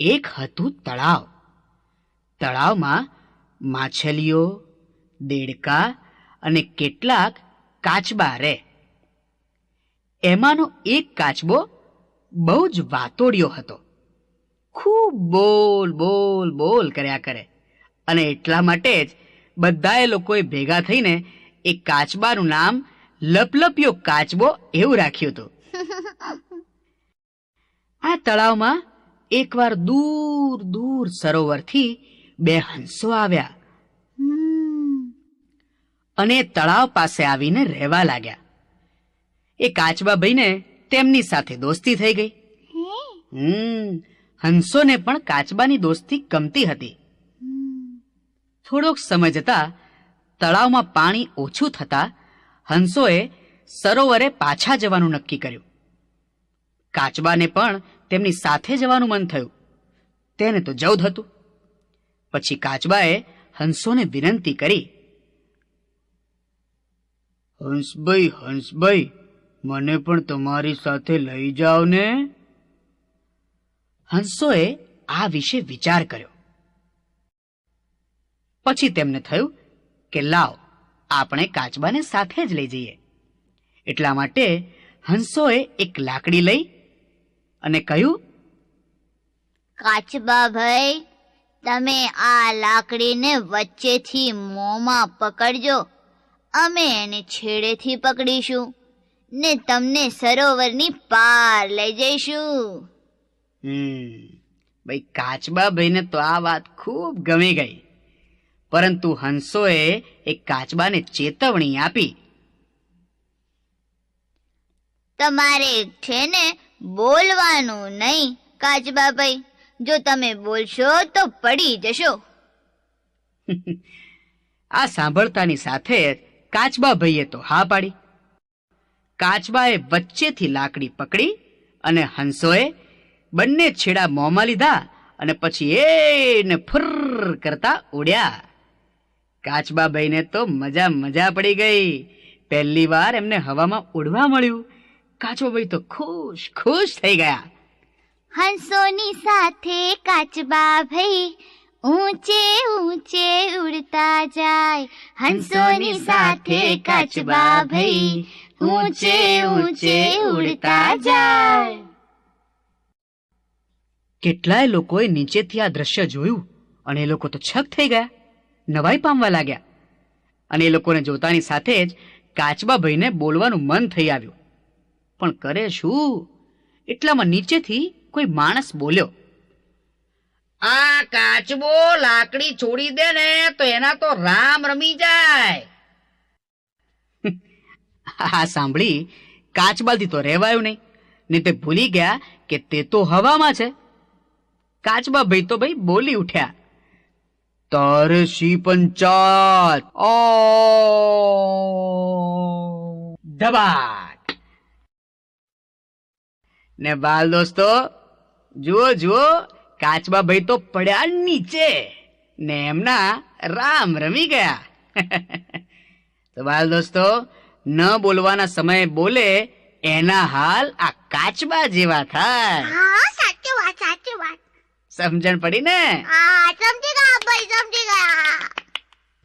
એક હતું તળાવ. તળાવમાં માછલીઓ દેડકા અને કેટલાક કાચબા રહે એમાંનો એક કાચબો બહુ જ વાતોડિયો હતો. ખૂબ બોલ બોલ બોલ કર્યા કરે. અને એટલા માટે જ બધાએ લોકોએ ભેગા થઈને એ કાચબાનું નામ લપલપ્યો કાચબો એવું રાખ્યું હતું. આ તળાવમાં એકવાર દૂર દૂર સરોવરથી બે હંસો આવ્યા. અને તળાવ પાસે આવીને રહેવા લાગ્યા. એ કાચબા ભાઈને તેમની સાથે દોસ્તી થઈ ગઈ. હમ. હંસોને પણ કાચબાની દોસ્તી ગમતી હતી. થોડોક સમય જતા તળાવમાં પાણી ઓછું થતા હંસોએ સરોવરે પાછા જવાનું નક્કી કર્યું. કાચબાને પણ તેમની સાથે જવાનું મન થયું. તેને તો જવું હતું. પછી કાચબાએ હંસોને વિનંતી કરી, હંસભાઈ હંસભાઈ, મને પણ તમારી સાથે લઈ જાઓ ને. હંસોએ આ વિશે વિચાર કર્યો. પછી તેમને થયું કે, લાવ, આપણે કાચબાને સાથે જ લઈ જઈએ. એટલા માટે હંસોએ એક લાકડી લઈ અને કહ્યું? કાચબા ભાઈ તમે આ લાકડીને વચ્ચેથી મોંમાં પકડજો. અમે એને છેડેથી પકડીશું ને તમને સરોવરની પાર લઈ જઈશું. ભાઈ કાચબા ભાઈને તો આ વાત ખૂબ ગમી ગઈ. પરંતુ હંસોએ એક કાચબાને ચેતવણી આપી. તમારે છે ને બોલવાનું નહીં કાચબા ભાઈ જો તમે બોલશો તો પડી જશો. આ સાંભળતાની સાથે કાચબાભાઈએ કાચબા ભાઈએ તો હા પાડી. કાચબાએ વચ્ચેથી લાકડી પકડી અને હંસોએ બંને છેડા મોંમાં લીધા અને પછી એને ફુર કરતા ઉડ્યા કાચબા ભાઈને તો મજા મજા પડી ગઈ. પહેલી વાર એમને હવામાં ઉડવા મળ્યું. કાચબા ભાઈ તો ખુશ ખુશ થઈ ગયા. હંસોની સાથે કાચબા ભાઈ ઊંચે ઊંચે ઉડતા જાય. હંસોની સાથે કાચબા ભાઈ ઊંચે ઊંચે ઉડતા જાય. કેટલાય લોકોએ નીચેથી આ દ્રશ્ય જોયું અને એ લોકો તો છક થઈ ગયા નવાઈ પામવા લાગ્યા. અને એ લોકોને જોતાની સાથે જ કાચબા ભાઈને બોલવાનું મન થઈ આવ્યું. પણ કરે શું? એટલામાં નીચેથી કોઈ માણસ બોલ્યો, આ કાચબો લાકડી છોડી દે ને તો એના તો રામ રમી જાય. આ સાંભળી કાચબાથી તો રહેવાયું નહીં ને તે ભૂલી ગયા કે તે તો હવામાં છે. કાચબા ભાઈ તો ભાઈ બોલી ઉઠ્યા તારે શી પંચાત ઓ ધબાક ને બાલ દોસ્તો જુઓ જુઓ કાચબા ભાઈ તો પડ્યા નીચે ને એમના રામ રમી ગયા. તો બાલ દોસ્તો ન બોલવાના સમયે બોલે એના હાલ આ કાચબા જેવા થાય. હા સાચી વાત સાચી વાત. સમજણ પડી ને? હા સમજી ગયા ભાઈ સમજી ગયા.